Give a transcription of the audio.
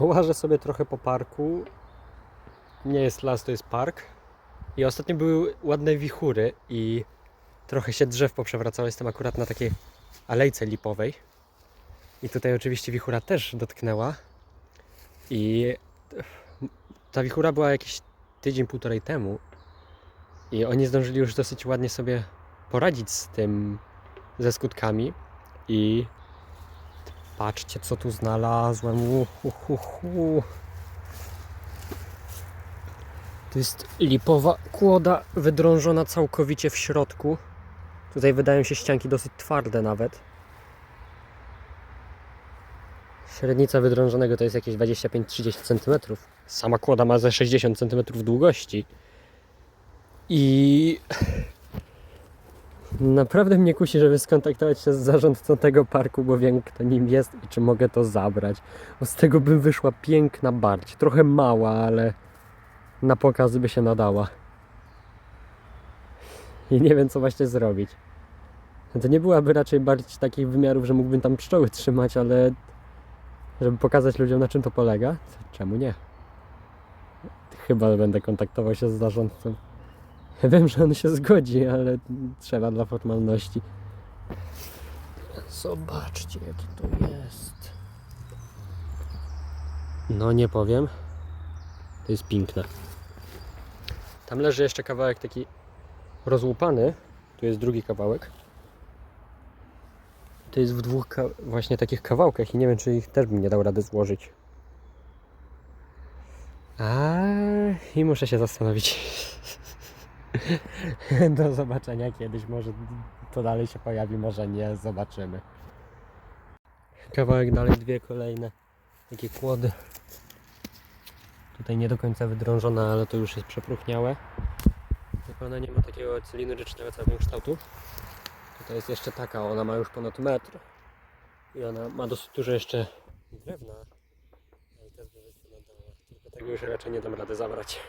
Łażę sobie trochę po parku. Nie jest las, to jest park. I ostatnio były ładne wichury i trochę się drzew poprzewracało. Jestem akurat na takiej alejce lipowej. I tutaj oczywiście wichura też dotknęła. I ta wichura była jakiś tydzień, półtorej temu. I oni zdążyli już dosyć ładnie sobie poradzić z tym, ze skutkami. I patrzcie, co tu znalazłem. Uhuhuhu. To jest lipowa kłoda wydrążona całkowicie w środku. Tutaj wydają się ścianki dosyć twarde nawet. Średnica wydrążonego to jest jakieś 25-30 cm. Sama kłoda ma ze 60 cm długości. I naprawdę mnie kusi, żeby skontaktować się z zarządcą tego parku, bo wiem kto nim jest i czy mogę to zabrać. Bo z tego by wyszła piękna barć. Trochę mała, ale na pokaz by się nadała. I nie wiem co właśnie zrobić. To nie byłaby raczej bardziej takich wymiarów, że mógłbym tam pszczoły trzymać, ale żeby pokazać ludziom na czym to polega, czemu nie? Chyba będę kontaktował się z zarządcą. Wiem, że on się zgodzi, ale trzeba dla formalności. Zobaczcie, jaki to jest. No nie powiem. To jest piękne. Tam leży jeszcze kawałek taki rozłupany. Tu jest drugi kawałek. To jest w dwóch właśnie takich kawałkach i nie wiem, czy ich też bym nie dał rady złożyć. A i muszę się zastanowić. Do zobaczenia kiedyś. Może to dalej się pojawi, może nie. Zobaczymy. Kawałek dalej, dwie kolejne takie kłody. Tutaj nie do końca wydrążone, ale to już jest przepruchniałe. Ona nie ma takiego cylindrycznego całego kształtu. Tutaj jest jeszcze taka, ona ma już ponad metr. I ona ma dosyć dużo jeszcze drewna. Ale też by wyglądała. Tylko tego już raczej nie dam rady zabrać.